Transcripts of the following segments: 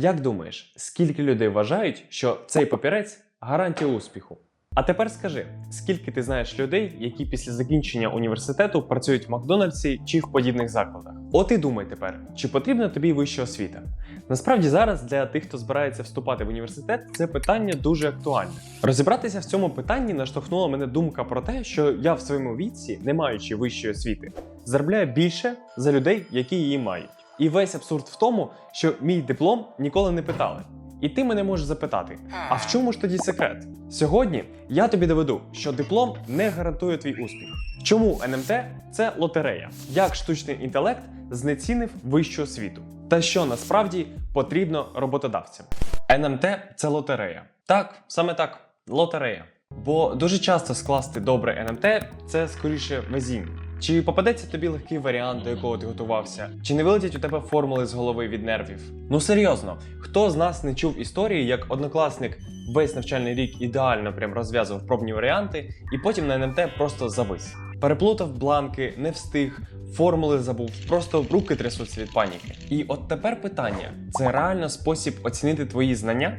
Як думаєш, скільки людей вважають, що цей папірець гарантія успіху? А тепер скажи, скільки ти знаєш людей, які після закінчення університету працюють в Макдональдсі чи в подібних закладах? От і думай тепер, чи потрібна тобі вища освіта? Насправді зараз для тих, хто збирається вступати в університет, це питання дуже актуальне. Розібратися в цьому питанні наштовхнула мене думка про те, що я в своєму віці, не маючи вищої освіти, заробляю більше за людей, які її мають. І весь абсурд в тому, що мій диплом ніколи не питали. І ти мене можеш запитати: а в чому ж тоді секрет? Сьогодні я тобі доведу, що диплом не гарантує твій успіх. Чому НМТ це лотерея? Як штучний інтелект знецінив вищу освіту? Та що насправді потрібно роботодавцям? НМТ це лотерея. Так, саме так, лотерея. Бо дуже часто скласти добре НМТ це скоріше везіння. Чи попадеться тобі легкий варіант, до якого ти готувався? Чи не вилетять у тебе формули з голови від нервів? Ну серйозно, хто з нас не чув історії, як однокласник весь навчальний рік ідеально прям розв'язував пробні варіанти, і потім на НМТ просто завис. Переплутав бланки, не встиг, формули забув, просто руки трясуться від паніки. І от тепер питання: це реально спосіб оцінити твої знання?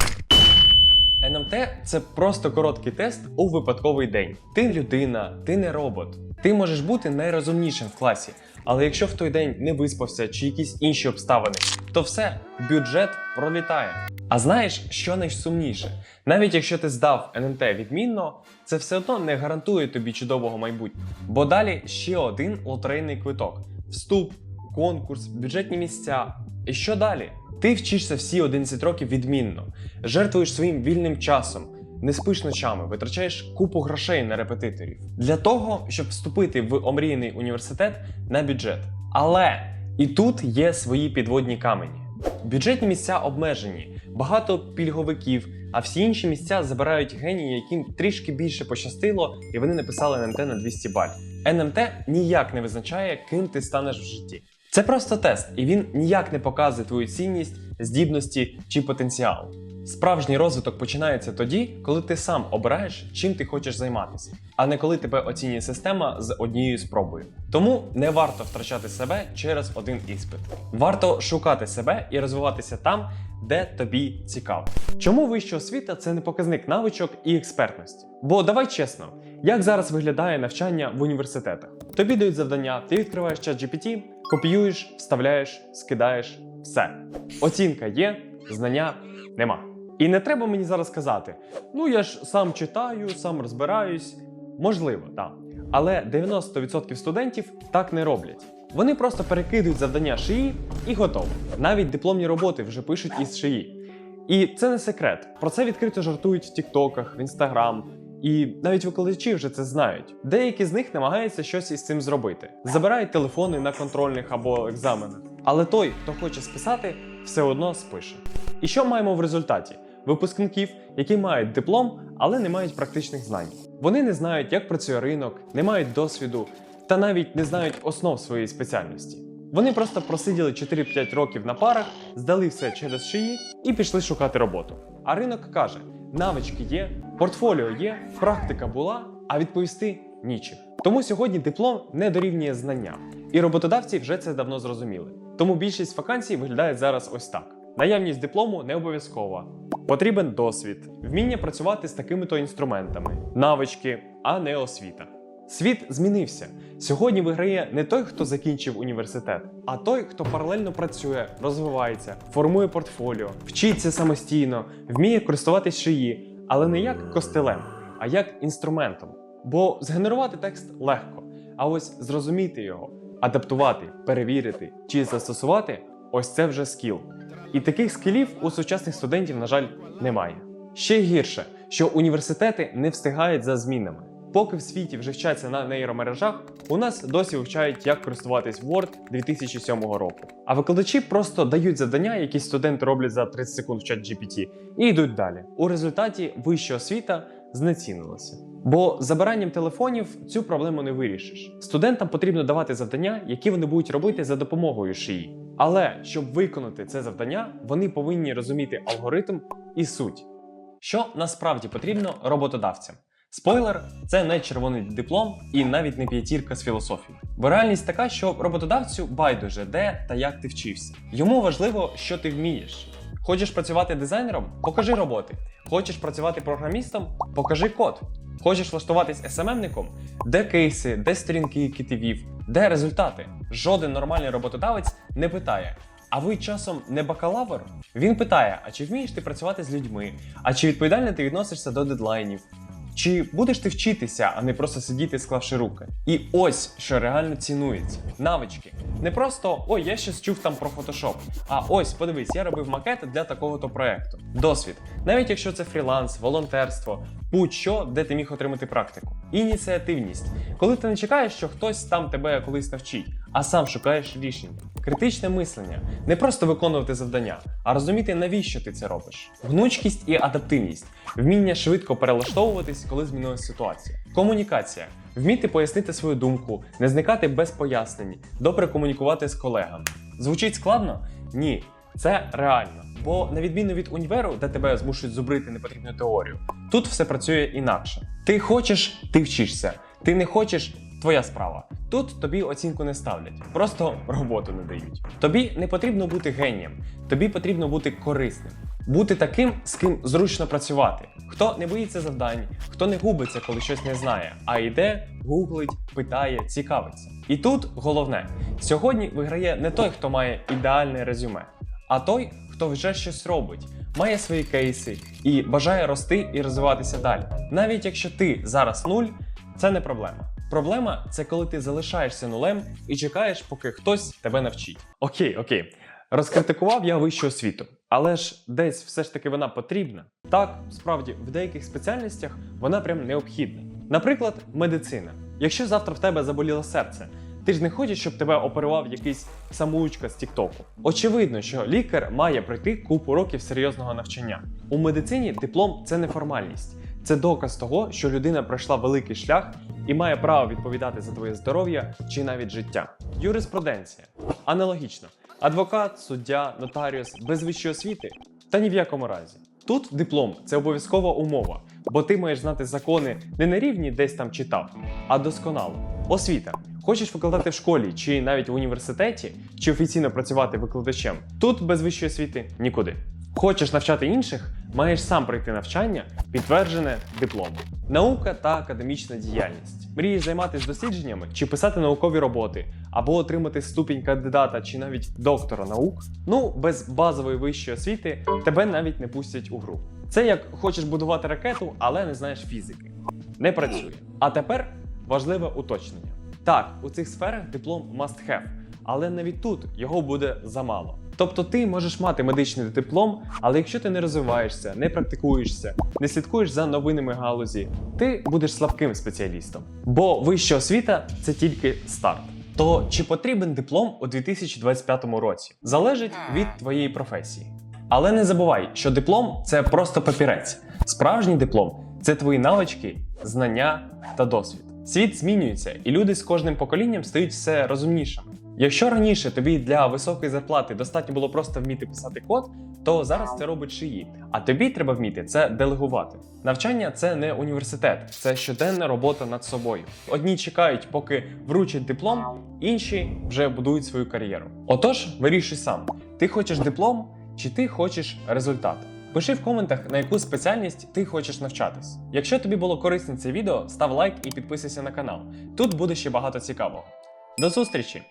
НМТ це просто короткий тест у випадковий день. Ти людина, ти не робот. Ти можеш бути найрозумнішим в класі, але якщо в той день не виспався чи якісь інші обставини, то все, бюджет пролітає. А знаєш, що найсумніше? Навіть якщо ти здав НМТ відмінно, це все одно не гарантує тобі чудового майбутнього. Бо далі ще один лотерейний квиток: вступ, конкурс, бюджетні місця. І що далі? Ти вчишся всі 11 років відмінно, жертвуєш своїм вільним часом, не спиш ночами, витрачаєш купу грошей на репетиторів для того, щоб вступити в омріяний університет на бюджет. Але і тут є свої підводні камені. Бюджетні місця обмежені, багато пільговиків, а всі інші місця забирають генії, яким трішки більше пощастило, і вони написали НМТ на 200 баль. НМТ ніяк не визначає, ким ти станеш в житті. Це просто тест, і він ніяк не показує твою цінність, здібності чи потенціал. Справжній розвиток починається тоді, коли ти сам обираєш, чим ти хочеш займатися, а не коли тебе оцінює система з однією спробою. Тому не варто втрачати себе через один іспит. Варто шукати себе і розвиватися там, де тобі цікаво. Чому вища освіта це не показник навичок і експертності? Бо давай чесно, як зараз виглядає навчання в університетах? Тобі дають завдання, ти відкриваєш чат GPT, копіюєш, вставляєш, скидаєш, все. Оцінка є, знання нема. І не треба мені зараз казати: ну я ж сам читаю, сам розбираюсь. Можливо, так. Але 90% студентів так не роблять. Вони просто перекидують завдання шиї і готово. Навіть дипломні роботи вже пишуть із шиї. І це не секрет. Про це відкрито жартують в Тіктоках, в Інстаграм. І навіть викладачі вже це знають. Деякі з них намагаються щось із цим зробити. Забирають телефони на контрольних або екзаменах. Але той, хто хоче списати, все одно спише. І що маємо в результаті? Випускників, які мають диплом, але не мають практичних знань. Вони не знають, як працює ринок, не мають досвіду та навіть не знають основ своєї спеціальності. Вони просто просиділи 4-5 років на парах, здали все через шиї і пішли шукати роботу. А ринок каже: навички є, портфоліо є, практика була, а відповісти нічим. Тому сьогодні диплом не дорівнює знання, і роботодавці вже це давно зрозуміли. Тому більшість вакансій виглядає зараз ось так: наявність диплому не обов'язкова. Потрібен досвід, вміння працювати з такими-то інструментами, навички, а не освіта. Світ змінився. Сьогодні виграє не той, хто закінчив університет, а той, хто паралельно працює, розвивається, формує портфоліо, вчиться самостійно, вміє користуватись шиї, але не як костелем, а як інструментом. Бо згенерувати текст легко, а ось зрозуміти його, адаптувати, перевірити чи застосувати ось це вже скіл. І таких скілів у сучасних студентів, на жаль, немає. Ще гірше, що університети не встигають за змінами. Поки в світі вже вчаться на нейромережах, у нас досі вивчають, як користуватись Word 2007 року. А викладачі просто дають завдання, які студенти роблять за 30 секунд в чат GPT, і йдуть далі. У результаті вища освіта знецінилася. Бо забиранням телефонів цю проблему не вирішиш. Студентам потрібно давати завдання, які вони будуть робити за допомогою шиї. Але щоб виконати це завдання, вони повинні розуміти алгоритм і суть. Що насправді потрібно роботодавцям? Спойлер, це не червоний диплом і навіть не п'ятірка з філософії. Бо реальність така, що роботодавцю байдуже де та як ти вчився. Йому важливо, що ти вмієш. Хочеш працювати дизайнером? Покажи роботи. Хочеш працювати програмістом? Покажи код. Хочеш влаштуватись СММником? Де кейси, де сторінки, які ти вів, де результати? Жоден нормальний роботодавець не питає. А ви часом не бакалавр? Він питає: а чи вмієш ти працювати з людьми? А чи відповідально ти відносишся до дедлайнів? Чи будеш ти вчитися, а не просто сидіти, склавши руки? І ось що реально цінується: навички. Не просто ой, я щось чув там про фотошоп. А ось, подивись, я робив макети для такого-то проекту. Досвід, навіть якщо це фріланс, волонтерство, будь-що, де ти міг отримати практику. Ініціативність, коли ти не чекаєш, що хтось там тебе колись навчить, а сам шукаєш рішення. Критичне мислення не просто виконувати завдання, а розуміти, навіщо ти це робиш. Гнучкість і адаптивність, вміння швидко перелаштовуватись, коли змінилася ситуація. Комунікація. Вміти пояснити свою думку, не зникати без пояснень, добре комунікувати з колегами. Звучить складно? Ні, це реально. Бо на відміну від універу, де тебе змушують зубрити непотрібну теорію, тут все працює інакше. Ти хочеш, ти вчишся. Ти не хочеш, твоя справа. Тут тобі оцінку не ставлять, просто роботу не дають. Тобі не потрібно бути генієм, тобі потрібно бути корисним, бути таким, з ким зручно працювати. Хто не боїться завдань, хто не губиться, коли щось не знає, а йде, гуглить, питає, цікавиться. І тут головне: сьогодні виграє не той, хто має ідеальне резюме, а той, хто вже щось робить, має свої кейси і бажає рости і розвиватися далі. Навіть якщо ти зараз нуль, це не проблема. Проблема це коли ти залишаєшся нулем і чекаєш, поки хтось тебе навчить. Окей, окей. Розкритикував я вищу освіту, але ж десь все ж таки вона потрібна. Так, справді, в деяких спеціальностях вона прям необхідна. Наприклад, медицина. Якщо завтра в тебе заболіло серце, ти ж не хочеш, щоб тебе оперував якийсь самоучка з Тіктоку. Очевидно, що лікар має пройти купу років серйозного навчання. У медицині диплом це не формальність, це доказ того, що людина пройшла великий шлях і має право відповідати за твоє здоров'я чи навіть життя. Юриспруденція аналогічно. Адвокат, суддя, нотаріус без вищої освіти та ні в якому разі. Тут диплом це обов'язкова умова, бо ти маєш знати закони не на рівні десь там читав, а досконало. Освіта. Хочеш викладати в школі чи навіть в університеті, чи офіційно працювати викладачем. Тут без вищої освіти нікуди. Хочеш навчати інших, маєш сам пройти навчання, підтверджене дипломом. Наука та академічна діяльність. Мрієш займатися дослідженнями чи писати наукові роботи, або отримати ступінь кандидата чи навіть доктора наук. Ну, без базової вищої освіти тебе навіть не пустять у гру. Це як хочеш будувати ракету, але не знаєш фізики. Не працює. А тепер важливе уточнення. Так, у цих сферах диплом must have, але навіть тут його буде замало. Тобто ти можеш мати медичний диплом, але якщо ти не розвиваєшся, не практикуєшся, не слідкуєш за новинами галузі, ти будеш слабким спеціалістом. Бо вища освіта це тільки старт. То чи потрібен диплом у 2025 році? Залежить від твоєї професії. Але не забувай, що диплом це просто папірець. Справжній диплом це твої навички, знання та досвід. Світ змінюється, і люди з кожним поколінням стають все розумнішими. Якщо раніше тобі для високої зарплати достатньо було просто вміти писати код, то зараз це робить шиї. А тобі треба вміти це делегувати. Навчання це не університет, це щоденна робота над собою. Одні чекають, поки вручать диплом, інші вже будують свою кар'єру. Отож, вирішуй сам: ти хочеш диплом чи ти хочеш результат. Пиши в коментах, на яку спеціальність ти хочеш навчатись. Якщо тобі було корисне це відео, став лайк і підписуйся на канал. Тут буде ще багато цікавого. До зустрічі!